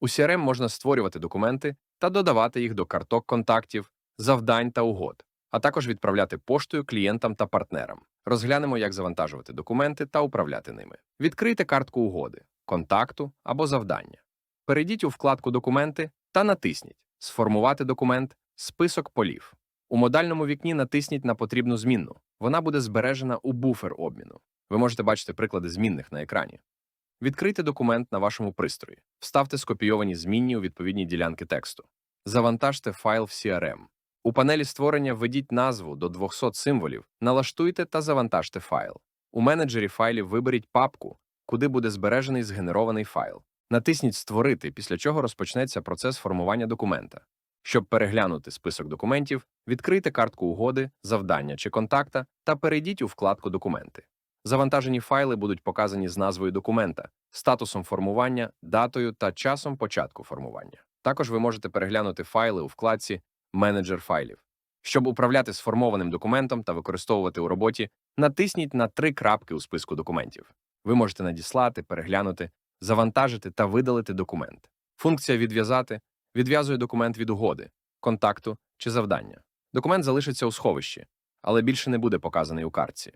У CRM можна створювати документи та додавати їх до карток контактів, завдань та угод, а також відправляти поштою клієнтам та партнерам. Розглянемо, як завантажувати документи та управляти ними. Відкрийте картку угоди, контакту або завдання. Перейдіть у вкладку Документи та натисніть Сформувати документ, список полів. У модальному вікні натисніть на потрібну змінну. Вона буде збережена у буфер обміну. Ви можете бачити приклади змінних на екрані. Відкрийте документ на вашому пристрої. Вставте скопійовані змінні у відповідні ділянки тексту. Завантажте файл в CRM. У панелі створення введіть назву до 200 символів, налаштуйте та завантажте файл. У менеджері файлів виберіть папку, куди буде збережений згенерований файл. Натисніть Створити, після чого розпочнеться процес формування документа. Щоб переглянути список документів, відкрийте картку угоди, завдання чи контакта та перейдіть у вкладку Документи. Завантажені файли будуть показані з назвою документа, статусом формування, датою та часом початку формування. Також ви можете переглянути файли у вкладці Менеджер файлів. Щоб управляти сформованим документом та використовувати у роботі, натисніть на три крапки у списку документів. Ви можете надіслати, переглянути, завантажити та видалити документ. Функція відв'язати відв'язує документ від угоди, контакту чи завдання. Документ залишиться у сховищі, але більше не буде показаний у картці.